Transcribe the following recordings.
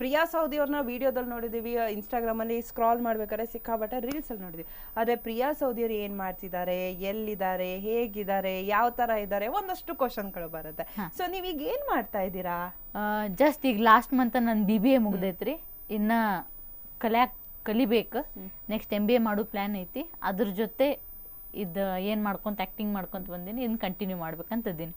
Priya Saudi ಅವ್ರನ್ನ ವಿಡಿಯೋದಲ್ಲಿ ನೋಡಿದೀವಿ ಇನ್ಸ್ಟಾಗ್ರಾಮಲ್ಲಿ ಸ್ಕ್ರಾಲ್ ಮಾಡ್ಬೇಕಾದ್ರೆ ಸಿಕ್ಕಾಬಟ್ಟೆ ರೀಲ್ಸ್ ಅಲ್ಲಿ ನೋಡಿದ್ವಿ. ಆದ್ರೆ ಪ್ರಿಯಾ ಸೌದಿ ಅವರು ಏನ್ ಮಾಡ್ತಿದ್ದಾರೆ ಎಲ್ಲಿದ್ದಾರೆ ಹೇಗಿದ್ದಾರೆ ಯಾವ ತರ ಇದ್ದಾರೆ ಒಂದಷ್ಟು ಕ್ವಶನ್ಗಳು ಬರುತ್ತೆ. ಸೊ ನೀವೀಗ ಏನ್ ಮಾಡ್ತಾ ಇದ್ದೀರಾ? ಜಸ್ಟ್ ಈಗ ಲಾಸ್ಟ್ ಮಂತ್ ನನ್ನ ಬಿ ಬಿ ಎ ಮುಗ್ದೈತ್ರಿ. ಇನ್ನ ಕಲ್ಯಾಕ್ ಕಲಿಬೇಕು. ನೆಕ್ಸ್ಟ್ ಎಂ ಬಿ ಎ ಮಾಡೋ ಪ್ಲ್ಯಾನ್ ಐತಿ. ಅದ್ರ ಜೊತೆ ಇದು ಏನು ಮಾಡ್ಕೊಂತ ಆ್ಯಕ್ಟಿಂಗ್ ಮಾಡ್ಕೊಂತ ಬಂದೀನಿ. ಇನ್ನು ಕಂಟಿನ್ಯೂ ಮಾಡ್ಬೇಕಂತದೀನಿ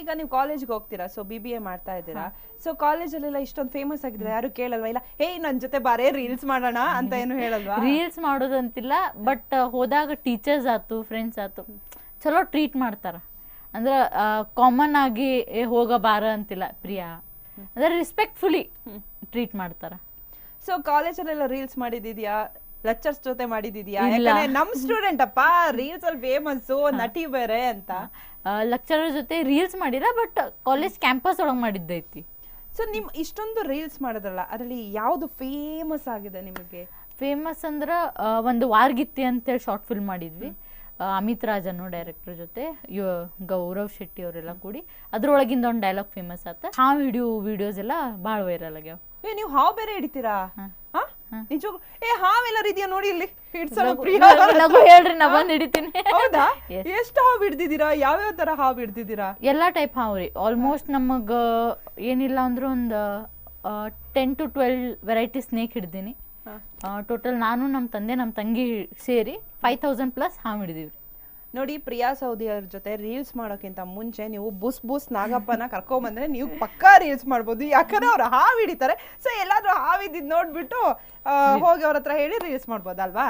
ಈಗ ನೀವು ಕಾಲೇಜ್ಗೆ ಹೋಗ್ತೀರಾ? ಸೊ ಬಿ ಬಿ ಎ ಮಾಡ್ತಾ ಇದ್ದೀರಾ? ಸೊ ಕಾಲೇಜಲ್ಲೆಲ್ಲ ಇಷ್ಟೊಂದು ಫೇಮಸ್ ಆಗಿದ್ರೆ ಯಾರು ಕೇಳಲ್ವಾ? ಇಲ್ಲ ಹೇ ನನ್ನ ಜೊತೆ ಬಾರೇ ರೀಲ್ಸ್ ಮಾಡೋಣ ಅಂತ ಏನು ಹೇಳಲ್ವಾ? ರೀಲ್ಸ್ ಮಾಡೋದಂತಿಲ್ಲ ಬಟ್ ಹೋದಾಗ ಟೀಚರ್ಸ್ ಆಯ್ತು ಫ್ರೆಂಡ್ಸ್ ಆಯ್ತು ಚಲೋ ಟ್ರೀಟ್ ಮಾಡ್ತಾರ. ಅಂದ್ರೆ ಕಾಮನ್ ಆಗಿ ಹೋಗಬಾರ ಹೋಗ ಬಾರ ಅಂತಿಲ್ಲ ಪ್ರಿಯಾ. ಅಂದ್ರೆ ರೆಸ್ಪೆಕ್ಟ್ಫುಲಿ ಟ್ರೀಟ್ ಮಾಡ್ತಾರ. ಸೊ ಕಾಲೇಜಲ್ಲೆಲ್ಲ ರೀಲ್ಸ್ ಮಾಡಿದ್ಯಾ ಲೆಕ್ಚರ್ಸ್ ಜೊತೆ ಇಲ್ಲ. ಯಾಕಂದ್ರೆ ನಮ್ ಸ್ಟೂಡೆಂಟ್ ಅಪ್ಪ ರೀಲ್ಸ್ ಅಲ್ಲಿ ಫೇಮಸ್ ನಟಿ ಬೇರೆ ಅಂತ. ಲೆಕ್ಚರರ್ ಜೊತೆ ರೀಲ್ಸ್ ಮಾಡಿಲ್ಲ ಬಟ್ ಕಾಲೇಜ್ ಕ್ಯಾಂಪಸ್ ಒಳಗೆ ಮಾಡಿದ್ದೈತಿ. ಸೊ ನಿಮ್ ಇಷ್ಟೊಂದು ರೀಲ್ಸ್ ಮಾಡಿದ್ರಲ್ಲ ಅದ್ರಲ್ಲಿ ಯಾವ್ದು ಫೇಮಸ್ ಆಗಿದೆ ನಿಮಗೆ? ಫೇಮಸ್ ಅಂದ್ರೆ ಆ, ಒಂದು ವಾರ್ಗಿತ್ತಿ ಅಂತೇಳಿ ಶಾರ್ಟ್ ಫಿಲ್ಮ್ ಮಾಡಿದ್ವಿ. ಆ, ಅಮಿತ್ ರಾಜ್ ಅನ್ನೋ ಡೈರೆಕ್ಟರ್ ಜೊತೆ ಗೌರವ್ ಶೆಟ್ಟಿ ಅವರೆಲ್ಲ ಕೂಡಿ. ಅದ್ರೊಳಗಿಂದ ಒಂದು ಡೈಲಾಗ್ ಫೇಮಸ್ ಆತ. ಹಾವ್ ವಿಡಿಯೋ ವಿಡಿಯೋಸ್ ಎಲ್ಲ ಭಾಳ ವೈರಲ್ ಆಗ್ಯಾವ. ಏ ನೀವು ಹಾವ್ ಬೇರೆ ಹಿಡಿತೀರಾ? ಹಾ. ನಿಜವಾಗ್ಲೂ? ಏ ಹಾವೆಲ್ಲರ ಇದೆಯಾ ನೋಡಿ ಇಲ್ಲಿ? ಹಿಡ್ಸೋಣ ಪ್ರಿಯಾ ಲಘು- ಹೇಳ್ರಿ ನಾ ಬಂದ್ ಹಿಡಿತೀನಿ. ಹೌದಾ. ಎಷ್ಟು ಹಾವು ಹಿಡ್ದಿದ್ದೀರಾ? ಯಾವ್ಯಾವ ತರ ಹಾವು ಹಿಡ್ದಿದ್ದೀರಾ? ಎಲ್ಲಾ ಟೈಪ್ ಹಾವು ರೀ. ಆಲ್ಮೋಸ್ಟ್ ನಮಗ ಏನಿಲ್ಲ ಅಂದ್ರೆ ಒಂದು ten to twelve variety snake ಹಿಡ್ದೀನಿ. Total ನಾನು ನಮ್ಮ ತಂದೆ ನಮ್ಮ ತಂಗಿ ಸೇರಿ ಫೈವ್ ತೌಸಂಡ್ ಪ್ಲಸ್ ಹಾವು ಹಿಡಿದೀವಿ ನೋಡಿ ಪ್ರಿಯಾ ಸೌದಿ ಅವ್ರ ಜೊತೆ ರೀಲ್ಸ್ ಮಾಡೋಕ್ಕಿಂತ ಮುಂಚೆ ನೀವು ಬುಸ್ ಬುಸ್ ನಾಗಪ್ಪನ ಕರ್ಕೊಂಬಂದ್ರೆ ನೀವು ಪಕ್ಕಾ ರೀಲ್ಸ್ ಮಾಡ್ಬೋದು. ಯಾಕಂದ್ರೆ ಅವ್ರು ಹಾವಿಡಿತಾರೆ ಹಿಡಿತಾರೆ. ಸೊ ಎಲ್ಲಾದ್ರೂ ಹಾವಿದ್ದು ನೋಡ್ಬಿಟ್ಟು ಹೋಗಿ ಅವ್ರ ಹತ್ರ ಹೇಳಿ ರೀಲ್ಸ್ ಮಾಡ್ಬೋದಲ್ವಾ?